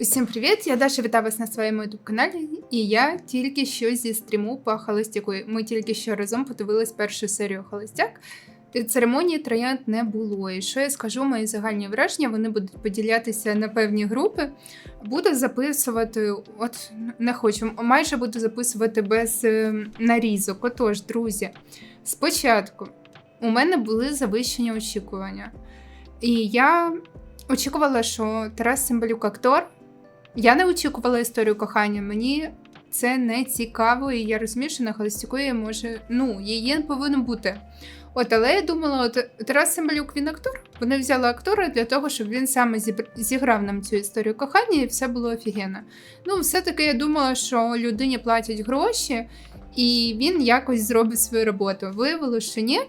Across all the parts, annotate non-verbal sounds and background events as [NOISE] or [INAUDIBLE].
Усім привіт! Я Даша вітаю вас на своєму youtube каналі, і я тільки що зі стріму по Холостяку. Ми тільки що разом подивились першу серію Холостяк. Церемонії троянд не було. І що я скажу, мої загальні враження вони будуть поділятися на певні групи. Буду записувати, от не хочу, майже буду записувати без е, нарізок. Отож, друзі, спочатку у мене були завищені очікування. І я очікувала, що Тарас Цимбалюк актор. Я не очікувала історію кохання. Мені це не цікаво, і я розумію, що на холостяку я може. Ну, її повинно бути. От, але я думала, от Тарас Цимбалюк, він актор. Вони взяли актора для того, щоб він саме зіграв нам цю історію кохання, і все було офігенно. Ну, все-таки я думала, що людині платять гроші, і він якось зробить свою роботу. Виявилося, що ні.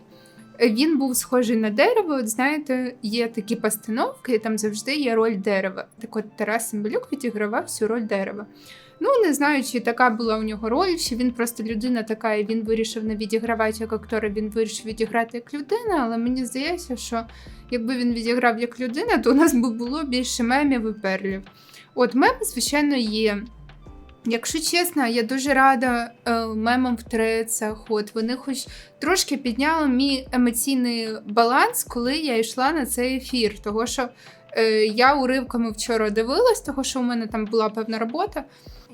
Він був схожий на дерево. От знаєте, є такі постановки, і там завжди є роль дерева. Так от Тарас Цимбалюк відігравав всю роль дерева. Ну, не знаю, чи така була у нього роль, чи він просто людина така, і він вирішив не відігравати як актора, він вирішив відіграти як людина, але мені здається, що якби він відіграв як людина, то у нас би було більше мемів і перлів. От меми, звичайно, є. Якщо чесно, я дуже рада е, мемам в трецах. От вони хоч трошки підняли мій емоційний баланс, коли я йшла на цей ефір. Того що е, я уривками вчора дивилась, того що у мене там була певна робота.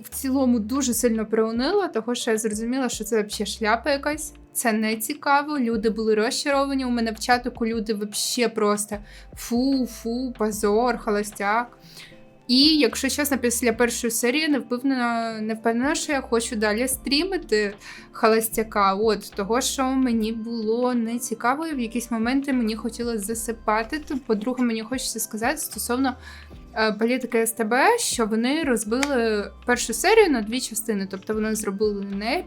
В цілому дуже сильно приунила, того що я зрозуміла, що це взагалі шляпа якась. Це не цікаво. Люди були розчаровані. У мене в чатику люди взагалі просто фу, фу, позор, холостяк. І якщо чесно, після першої серії не впевнена, не впевнена, що я хочу далі стрімити холостяка. От того, що мені було не цікаво, і в якісь моменти мені хотілося засипати. По-друге, мені хочеться сказати стосовно е, політики СТБ, що вони розбили першу серію на дві частини. Тобто вони зробили не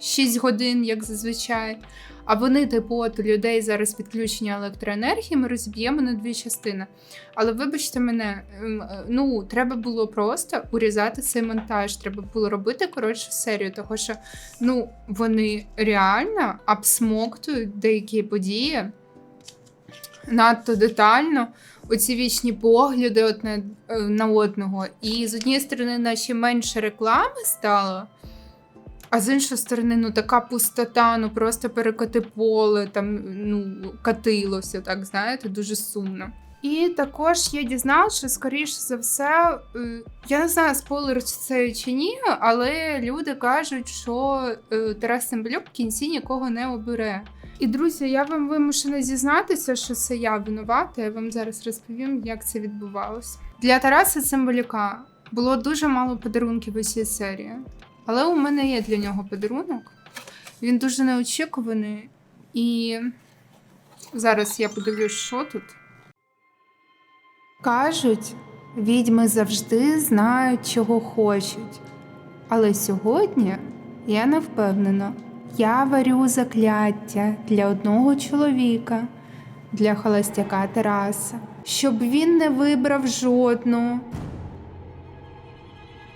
5-6 годин, як зазвичай. А вони, типу, от у людей зараз відключення електроенергії, ми розіб'ємо на дві частини. Але вибачте мене, ем, е, ну треба було просто урізати цей монтаж. Треба було робити коротшу серію, того що ну вони реально обсмоктують деякі події надто детально. Оці вічні погляди одне е, на одного. І з однієї сторони, наче менше реклами стало. А з іншої сторони, ну така пустота, ну просто перекоти поле, там ну катилося, так знаєте, дуже сумно. І також я дізналася, що скоріш за все, е, я не знаю, спойлер це чи ні, але люди кажуть, що е, Тарас Цимбалюк в кінці нікого не обере. І друзі, я вам вимушена зізнатися, що це я винувата. Я вам зараз розповім, як це відбувалося. Для Тараса Цимбалюка було дуже мало подарунків у цій серії. Але у мене є для нього подарунок. Він дуже неочікуваний. І зараз я подивлюсь, що тут. Кажуть, відьми завжди знають, чого хочуть. Але сьогодні я не впевнена. Я варю закляття для одного чоловіка, для холостяка Тараса, щоб він не вибрав жодного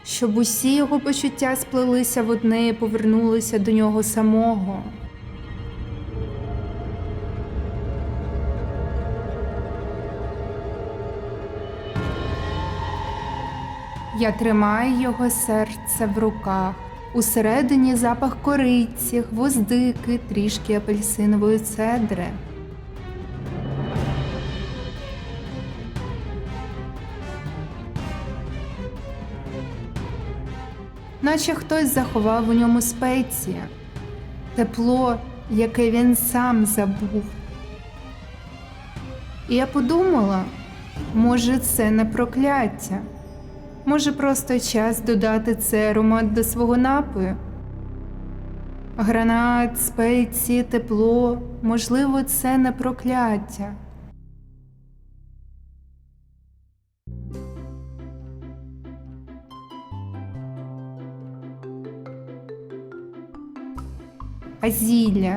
щоб усі його почуття сплелися в одне і повернулися до нього самого. Я тримаю його серце в руках. Усередині запах кориці, гвоздики, трішки апельсинової цедри. Наче хтось заховав у ньому спеції, тепло, яке він сам забув. І я подумала, може, це не прокляття, може, просто час додати цей аромат до свого напою. Гранат, спеції, тепло, можливо, це не прокляття. А зілля,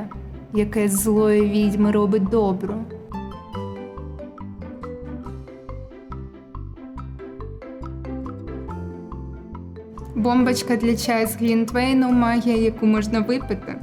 яке з злої відьми робить добру. Бомбочка для чаю з Глінтвейну магія, яку можна випити.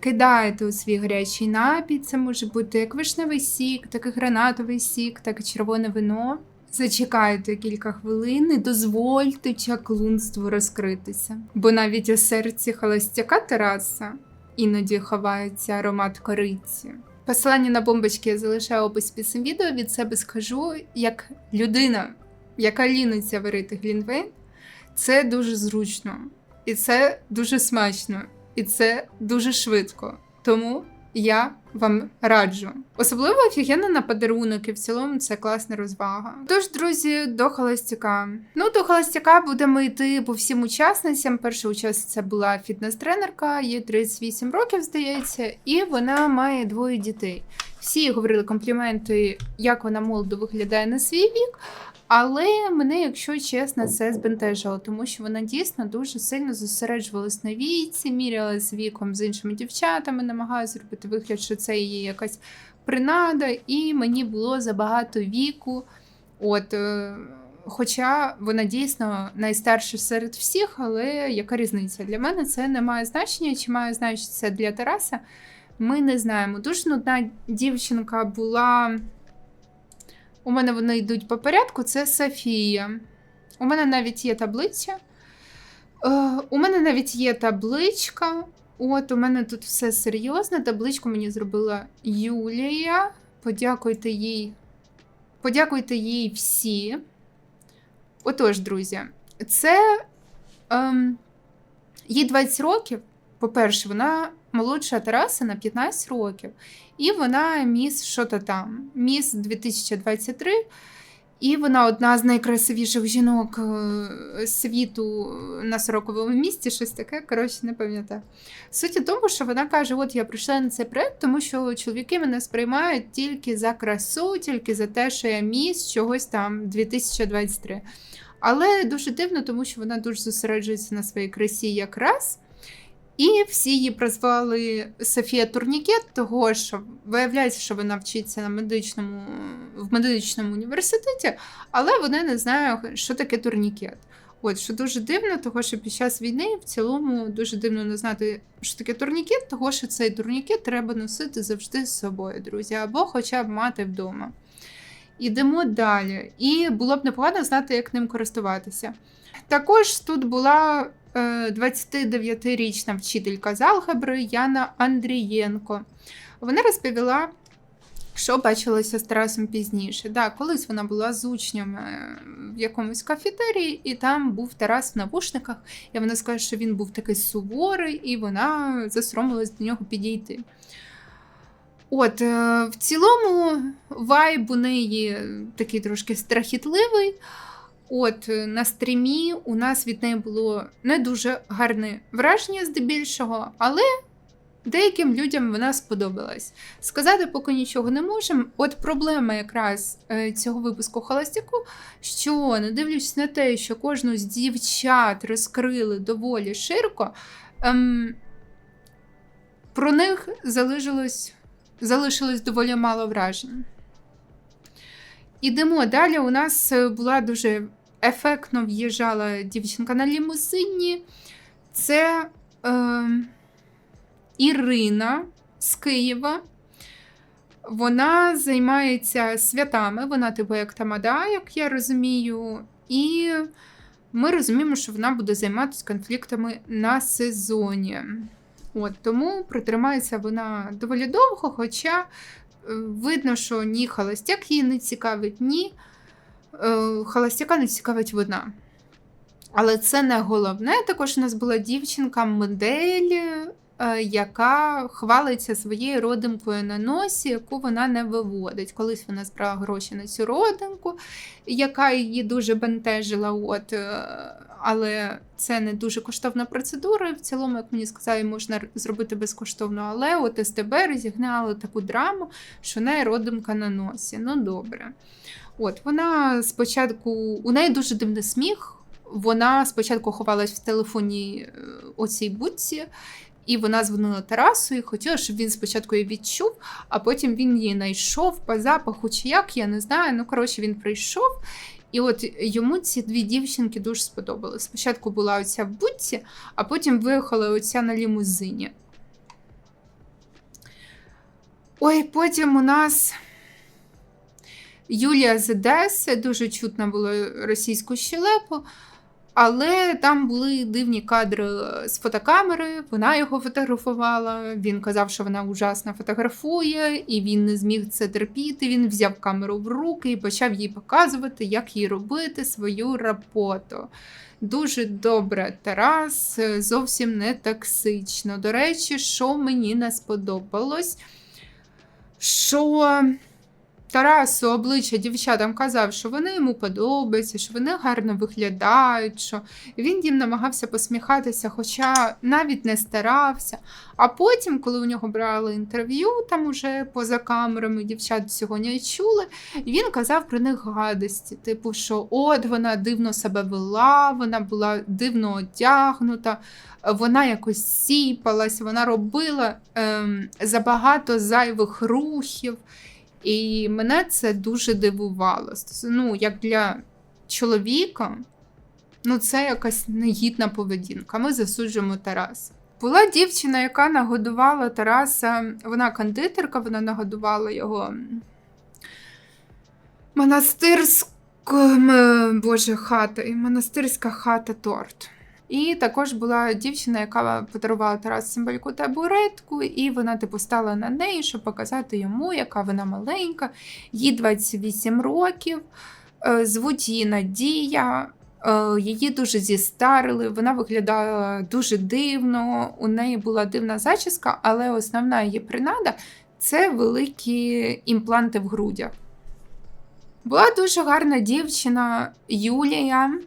кидаєте у свій гарячий напій. Це може бути як вишневий сік, так і гранатовий сік, так і червоне вино. Зачекайте кілька хвилин і дозвольте чаклунству розкритися. Бо навіть у серці холостяка Тараса іноді ховається аромат кориці. Посилання на бомбочки я залишаю опис під цим відео. Від себе скажу, як людина, яка ліниться варити глінвейн, це дуже зручно, і це дуже смачно, і це дуже швидко. Тому я вам раджу. Особливо офігенно на подарунок, і в цілому це класна розвага. Тож, друзі, до холостяка. Ну, до холостяка будемо йти по всім учасницям. Перша учасниця була фітнес-тренерка, їй 38 років, здається, і вона має двоє дітей. Всі говорили компліменти, як вона молодо виглядає на свій вік. Але мене, якщо чесно, це збентежило, тому що вона дійсно дуже сильно зосереджувалась на віці, мірялась віком з іншими дівчатами, намагалась зробити вигляд, що це її якась принада, і мені було забагато віку. От, е, Хоча вона дійсно найстарша серед всіх, але яка різниця? Для мене це не має значення, чи має значення це для Тараса. Ми не знаємо. Дуже нудна дівчинка була. У мене вони йдуть по порядку. Це Софія. У мене навіть є таблиця. Е, у мене навіть є табличка. От, у мене тут все серйозно. Табличку мені зробила Юлія. Подякуйте їй. Подякуйте їй всі. Отож, друзі, це ем, їй 20 років. По-перше, вона молодша Тараса на 15 років. І вона міс що то там, міс 2023. І вона одна з найкрасивіших жінок е, світу на 40-му місці, щось таке, коротше, не пам'ятаю. Суть у тому, що вона каже: от я прийшла на цей проект, тому що чоловіки мене сприймають тільки за красу, тільки за те, що я міс чогось там 2023. Але дуже дивно, тому що вона дуже зосереджується на своїй красі якраз. І всі її прозвали Софія Турнікет, того що виявляється, що вона вчиться на медичному, в медичному університеті, але вона не знає, що таке турнікет. От, що дуже дивно, того що під час війни в цілому дуже дивно не знати, що таке турнікет, того що цей турнікет треба носити завжди з собою, друзі, або хоча б мати вдома. Ідемо далі. І було б непогано знати, як ним користуватися. Також тут була 29-річна вчителька з алгебри Яна Андрієнко. Вона розповіла, що бачилася з Тарасом пізніше. Да, Колись вона була з учнями в якомусь кафетерії, і там був Тарас в навушниках, і вона скаже, що він був такий суворий, і вона засоромилась до нього підійти. От, е, в цілому, вайб у неї такий трошки страхітливий. От на стрімі у нас від неї було не дуже гарне враження здебільшого, але деяким людям вона сподобалась. Сказати поки нічого не можемо. От проблема якраз е, цього випуску холостяку, що не дивлячись на те, що кожну з дівчат розкрили доволі широко, ем, про них залишилось, залишилось доволі мало вражень. Ідемо далі. У нас е, була дуже ефектно в'їжджала дівчинка на лімузині. Це е, Ірина з Києва. Вона займається святами, вона типу як тамада, як я розумію, і ми розуміємо, що вона буде займатися конфліктами на сезоні. От, Тому протримається вона доволі довго, хоча видно, що ні холостяк її не цікавить, ні е, холостяка не цікавить вона. Але це не головне. Також у нас була дівчинка-модель, е, яка хвалиться своєю родинкою на носі, яку вона не виводить. Колись вона збрала гроші на цю родинку, яка її дуже бентежила. От, е, але це не дуже коштовна процедура. В цілому, як мені сказали, можна зробити безкоштовно. Але от СТБ розігнали таку драму, що неї родимка на носі. Ну добре. От вона спочатку, у неї дуже дивний сміх. Вона спочатку ховалась в телефоні е, оцій будці, і вона дзвонила Тарасу і хотіла, щоб він спочатку її відчув, а потім він її знайшов по запаху чи як, я не знаю. Ну, коротше, він прийшов. І от йому ці дві дівчинки дуже сподобались. Спочатку була оця в будці, а потім виїхала оця на лімузині. Ой, потім у нас Юлія з Одеси, дуже чутно було російську щелепу. Але там були дивні кадри з фотокамери, вона його фотографувала. Він казав, що вона ужасно фотографує, і він не зміг це терпіти. Він взяв камеру в руки і почав їй показувати, як їй робити свою роботу. Дуже добре, Тарас, зовсім не токсично. До речі, що мені не сподобалось, що Тарасу обличчя дівчатам казав, що вони йому подобаються, що вони гарно виглядають, що він їм намагався посміхатися, хоча навіть не старався. А потім, коли у нього брали інтерв'ю, там уже поза камерами дівчат всього не чули, він казав про них гадості. Типу, що от вона дивно себе вела, вона була дивно одягнута, вона якось сіпалась, вона робила ем, забагато зайвих рухів. І мене це дуже дивувало. Ну, як для чоловіка, ну це якась негідна поведінка. Ми засуджуємо Тараса. Була дівчина, яка нагодувала Тараса, вона кондитерка, вона нагодувала його монастирською, боже, хата, монастирська хата торт. І також була дівчина, яка подарувала Тарасу Симбальку табуретку, і вона типу стала на неї, щоб показати йому, яка вона маленька, їй 28 років. Е, звуть її Надія, е, її дуже зістарили, вона виглядала дуже дивно, у неї була дивна зачіска, але основна її принада це великі імпланти в грудях. Була дуже гарна дівчина Юлія.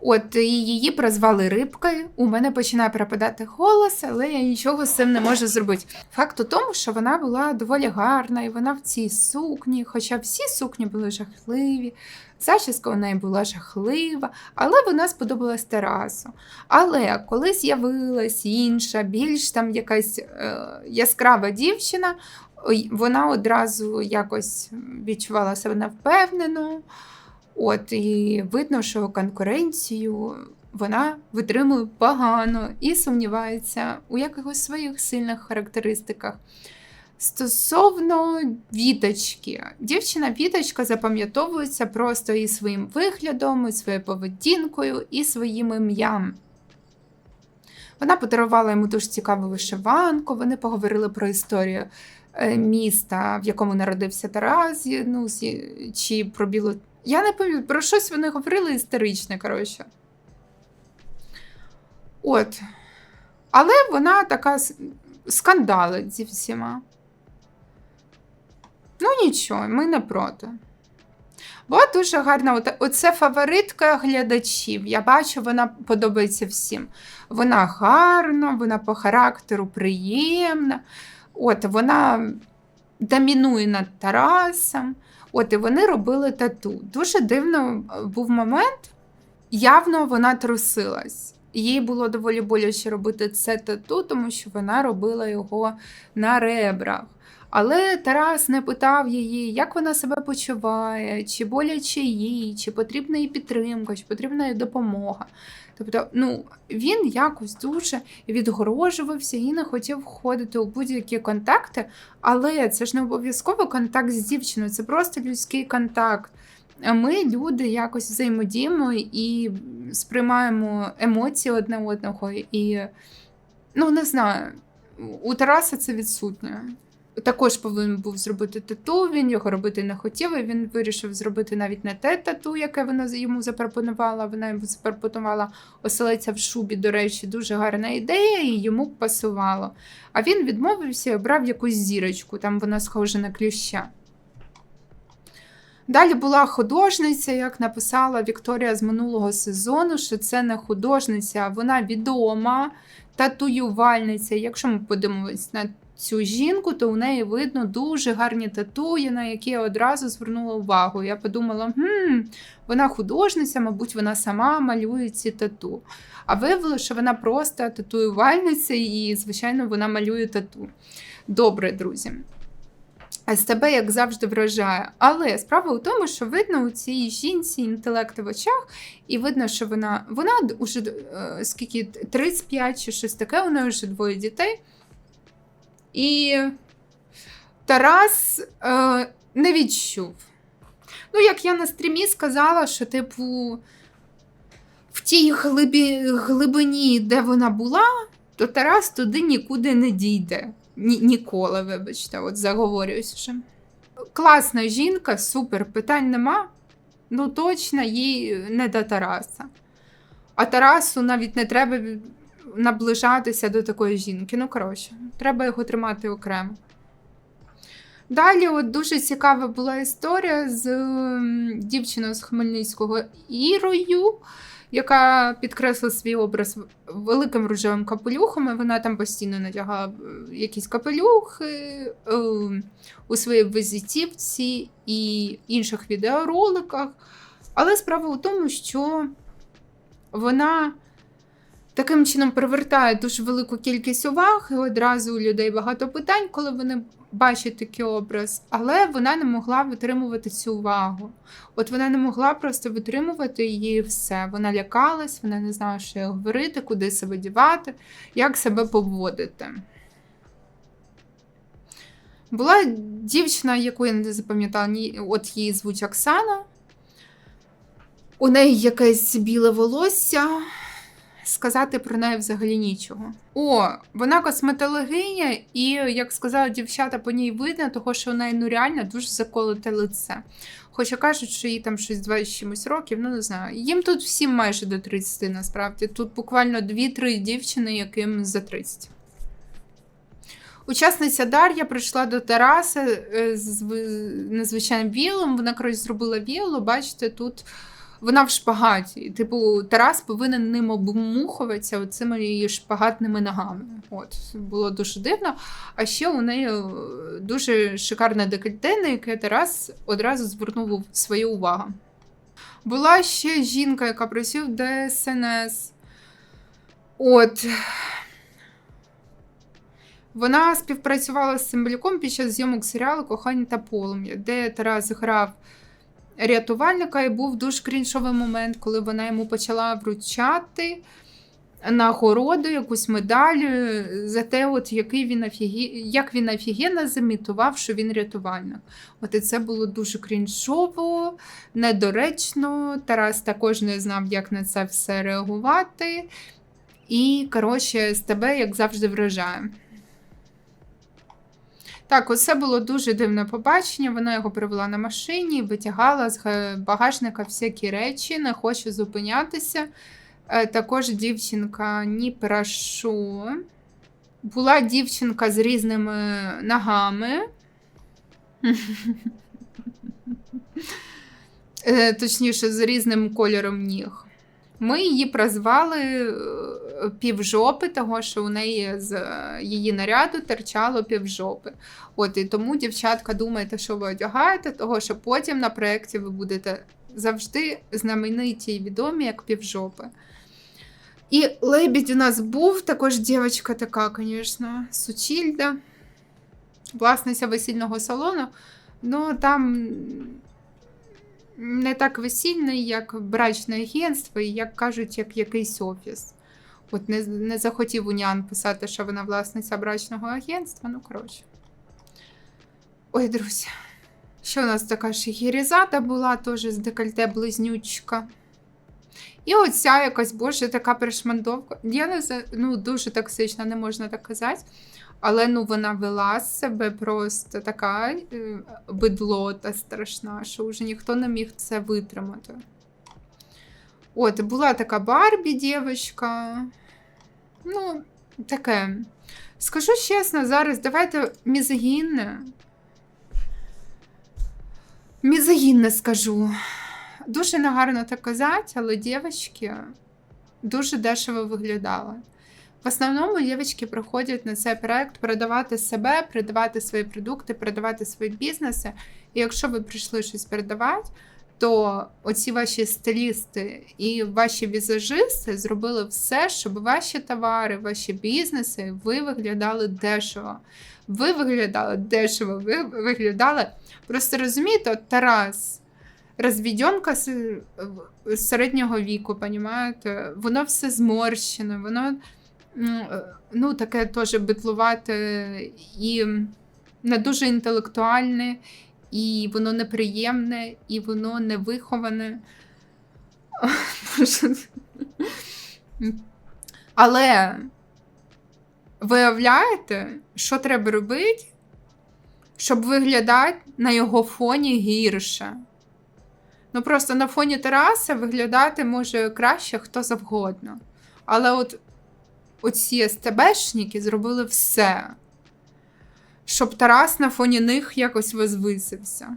От і її прозвали рибкою. У мене починає пропадати голос, але я нічого з цим не можу зробити. Факт у тому, що вона була доволі гарна, і вона в цій сукні, хоча всі сукні були жахливі, зачіска у неї була жахлива, але вона сподобалась Тарасу. Але коли з'явилась інша, більш там якась е, яскрава дівчина, вона одразу якось відчувала себе невпевнено. От і видно, що конкуренцію вона витримує погано і сумнівається у якихось своїх сильних характеристиках. Стосовно віточки, дівчина-віточка запам'ятовується просто і своїм виглядом, і своєю поведінкою, і своїм ім'ям. Вона подарувала йому дуже цікаву вишиванку, вони поговорили про історію е, міста, в якому народився Тарас, ну, чи про білу я не пам'ятаю, про щось вони говорили історичне, коротше. От. Але вона така скандалить зі всіма. Ну, нічого, ми не проти. Бо дуже гарна. Оце фаворитка глядачів. Я бачу, вона подобається всім. Вона гарна, вона по характеру приємна. От, Вона домінує над Тарасом. От і вони робили тату. Дуже дивно е, був момент, явно вона трусилась. Їй було доволі боляче робити це тату, тому що вона робила його на ребрах. Але Тарас не питав її, як вона себе почуває, чи боляче їй, чи потрібна їй підтримка, чи потрібна їй допомога. Тобто, ну він якось дуже відгорожувався і не хотів входити у будь-які контакти, але це ж не обов'язково контакт з дівчиною, це просто людський контакт. Ми, люди, якось взаємодіємо і сприймаємо емоції одне одного. І ну не знаю, у Тараса це відсутнє також повинен був зробити тату. Він його робити не хотів. і Він вирішив зробити навіть не те тату, яке вона йому запропонувала. Вона йому запропонувала оселиця в шубі. До речі, дуже гарна ідея, і йому пасувало. А він відмовився і обрав якусь зірочку, там вона схожа на кліща. Далі була художниця, як написала Вікторія з минулого сезону, що це не художниця, вона відома татуювальниця. Якщо ми подивимось на цю жінку, то у неї видно дуже гарні татуї, на які я одразу звернула увагу. Я подумала, хм, вона художниця, мабуть, вона сама малює ці тату. А виявилося, що вона просто татуювальниця, і, звичайно, вона малює тату. Добре, друзі. З тебе, як завжди, вражає. Але справа у тому, що видно у цій жінці інтелект в очах, і видно, що вона вона вже скільки 35 чи щось таке, у неї вже двоє дітей. І Тарас е, не відчув. Ну, як я на стрімі сказала, що, типу, в тій глибі, глибині, де вона була, то Тарас туди нікуди не дійде. Ні, ніколи, вибачте, от заговорююсь вже. Класна жінка, супер, питань нема. Ну, точно, їй не до Тараса. А Тарасу навіть не треба наближатися до такої жінки. Ну, коротше, треба його тримати окремо. Далі, от дуже цікава була історія з дівчиною з Хмельницького Ірою, яка підкреслила свій образ великим рожевим капелюхом. Вона там постійно надягала е, якісь капелюхи е, у своїй візитівці і інших відеороликах. Але справа у тому, що вона таким чином привертає дуже велику кількість уваги. і Одразу у людей багато питань, коли вони бачать такий образ, але вона не могла витримувати цю увагу. От вона не могла просто витримувати її все. Вона лякалась, вона не знала, що говорити, куди себе дівати, як себе поводити. Була дівчина, яку я не запам'ятала, от її звуть Оксана. У неї якесь біле волосся. Сказати про неї взагалі нічого. О, вона косметологиня, і, як сказали дівчата, по ній видно, того, що у неї ну реально дуже заколоте лице. Хоча кажуть, що їй там щось 20 чимось років, ну не знаю. Їм тут всім майже до 30 насправді. Тут буквально 2-3 дівчини, яким за 30. Учасниця Дар'я прийшла до Тараса е, з ви- незвичайним вілом. Вона коротше зробила віло. Бачите, тут вона в шпагаті. Типу, Тарас повинен ним обмухуватися оцими її шпагатними ногами. От було дуже дивно. А ще у неї е, дуже шикарне декольте, на яке Тарас одразу звернув свою увагу. Була ще жінка, яка працює в ДСНС. От. Вона співпрацювала з Цимбалюком під час зйомок серіалу Кохання та полум'я, де Тарас грав рятувальника, і був дуже кріншовий момент, коли вона йому почала вручати нагороду, якусь медаль за те, от який він офігі... як він офігенно замітував, що він рятувальник. От і це було дуже крінжово, недоречно. Тарас також не знав, як на це все реагувати. І, коротше, з тебе, як завжди, вражає. Так, оце було дуже дивне побачення. Вона його привела на машині, витягала з багажника всякі речі, не хоче зупинятися. Е, Також дівчинка ні про що. Була дівчинка з різними ногами. Е, Точніше, з різним кольором ніг. Ми її прозвали е, півжопи, того що у неї з е, її наряду терчало півжопи. От і тому, дівчатка, думайте, що ви одягаєте, того що потім на проєкті ви будете завжди знамениті і відомі, як півжопи. І лебідь у нас був, також дівчинка така, звісно, Сучільда, власниця весільного салону. Ну там не так весільний, як брачне агентство, і як кажуть, як якийсь офіс. От не, не захотів Уніан писати, що вона власниця брачного агентства. Ну, коротше. Ой, друзі. Що у нас така шегірізада була, теж з декольте близнючка. І оця якась боже, така перешмандовка. Я не ну, дуже токсична, не можна так казати. Але ну вона вела себе просто така е, бидлота страшна, що вже ніхто не міг це витримати. От, була така Барбі дівчинка. Ну, таке. Скажу чесно, зараз давайте мізогінне. Мізогінне скажу. Дуже негарно так казати, але дівчатки дуже дешево виглядали. В основному дівчатки приходять на цей проект продавати себе, продавати свої продукти, продавати свої бізнеси. І якщо ви прийшли щось продавати, то оці ваші стилісти і ваші візажисти зробили все, щоб ваші товари, ваші бізнеси ви виглядали дешево. Ви виглядали дешево, ви виглядали. Просто розумієте, от Тарас, розвідьонка середнього віку, понімаєте? Воно все зморщене, воно ну, таке теж битлувате і не дуже інтелектуальне, і воно неприємне, і воно невиховане. Боже. [LAUGHS] Але виявляєте, що треба робити, щоб виглядати на його фоні гірше. Ну просто на фоні Тараса виглядати може краще хто завгодно. Але от оці СТБшники зробили все, щоб Тарас на фоні них якось возвисився.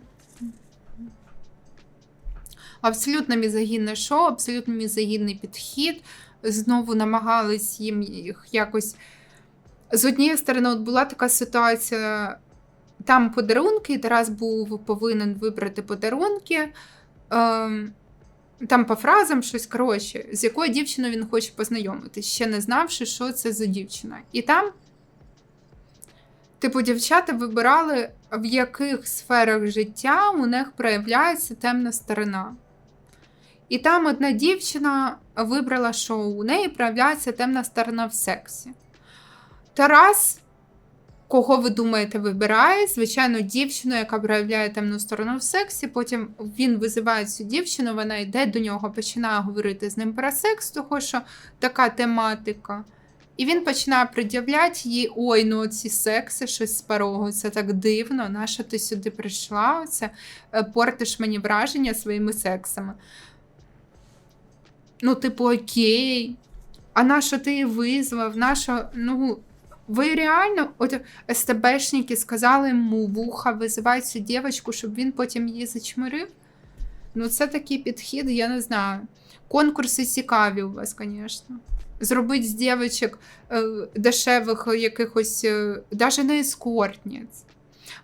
Абсолютно мізогінне шоу, абсолютно мізогінний підхід. Знову намагались їм їх якось. З однієї сторони, от була така ситуація. Там подарунки, Тарас був повинен вибрати подарунки. Ем, там по фразам щось коротше, з якою дівчиною він хоче познайомитись, ще не знавши, що це за дівчина. І там, типу, дівчата вибирали, в яких сферах життя у них проявляється темна сторона. І там одна дівчина вибрала, що у неї проявляється темна сторона в сексі. Тарас, кого ви думаєте, вибирає, звичайно, дівчину, яка проявляє темну сторону в сексі. Потім він визиває цю дівчину, вона йде до нього, починає говорити з ним про секс, того що така тематика. І він починає пред'являти їй: ой, ну ці секси, щось з це так дивно, наша ти сюди прийшла, це е, портиш мені враження своїми сексами. Ну, типу, окей. А на що ти її визвав? На що, ну, ви реально, от СТБшники сказали йому вуха, визивай цю дівчинку, щоб він потім її зачмирив. Ну, це такий підхід, я не знаю. Конкурси цікаві у вас, звісно. Зробити з дівчинок е, дешевих якихось, е, навіть не ескортниць.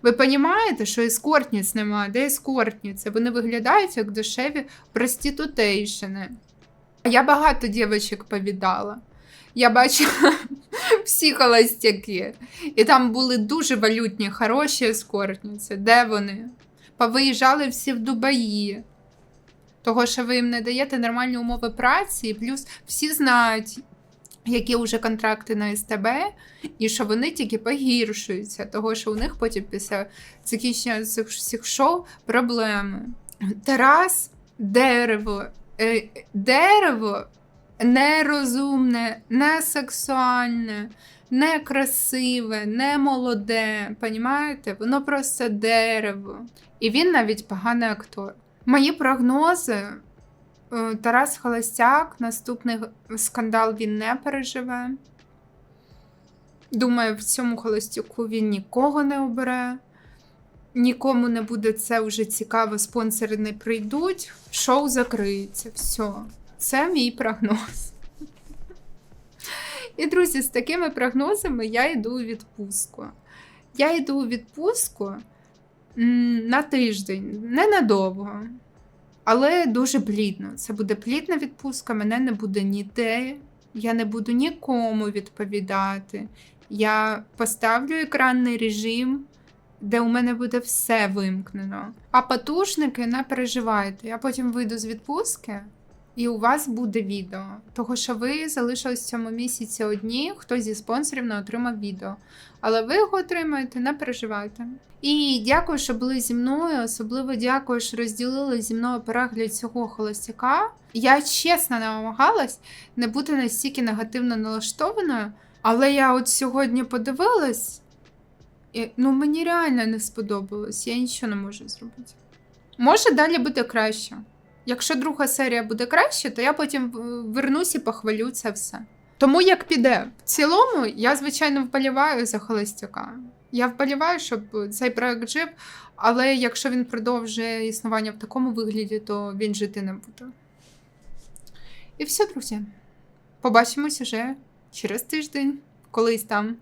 Ви розумієте, що ескортниць немає? Де ескортниці? Вони виглядають як дешеві проститутейшини. Я багато дівчинок повідала. Я бачила [LAUGHS] всі холостяки. І там були дуже валютні, хороші ескортниці. Де вони? Повиїжджали всі в Дубаї. Того, що ви їм не даєте нормальні умови праці, і плюс всі знають, які вже контракти на СТБ, і що вони тільки погіршуються, того, що у них потім після закінчення цих всіх шоу проблеми. Тарас дерево. Е, дерево нерозумне, не сексуальне, не красиве, не молоде. Понімаєте? Воно просто дерево. І він навіть поганий актор. Мої прогнози. е, Тарас Холостяк, наступний скандал він не переживе. Думаю, в цьому холостяку він нікого не обере. Нікому не буде це вже цікаво, спонсори не прийдуть, шоу закриється. Все. Це мій прогноз. І, друзі, з такими прогнозами я йду у відпустку. Я йду у відпустку на тиждень, ненадовго, але дуже плідно. Це буде плідна відпустка, мене не буде ніде, я не буду нікому відповідати. Я поставлю екранний режим, де у мене буде все вимкнено. А потужники не переживайте. Я потім вийду з відпустки. І у вас буде відео, того що ви залишились в цьому місяці одні, хтось зі спонсорів не отримав відео. Але ви його отримаєте, не переживайте. І дякую, що були зі мною. Особливо дякую, що розділили зі мною перегляд цього холостяка. Я чесно намагалась не бути настільки негативно налаштованою, але я от сьогодні подивилась, і ну мені реально не сподобалось. Я нічого не можу зробити. Може далі буде краще. Якщо друга серія буде краще, то я потім вернусь і похвалю це все. Тому як піде. В цілому, я, звичайно, вболіваю за Холостяка. Я вболіваю, щоб цей проект жив, але якщо він продовжує існування в такому вигляді, то він жити не буде. І все, друзі. Побачимось уже через тиждень, колись там.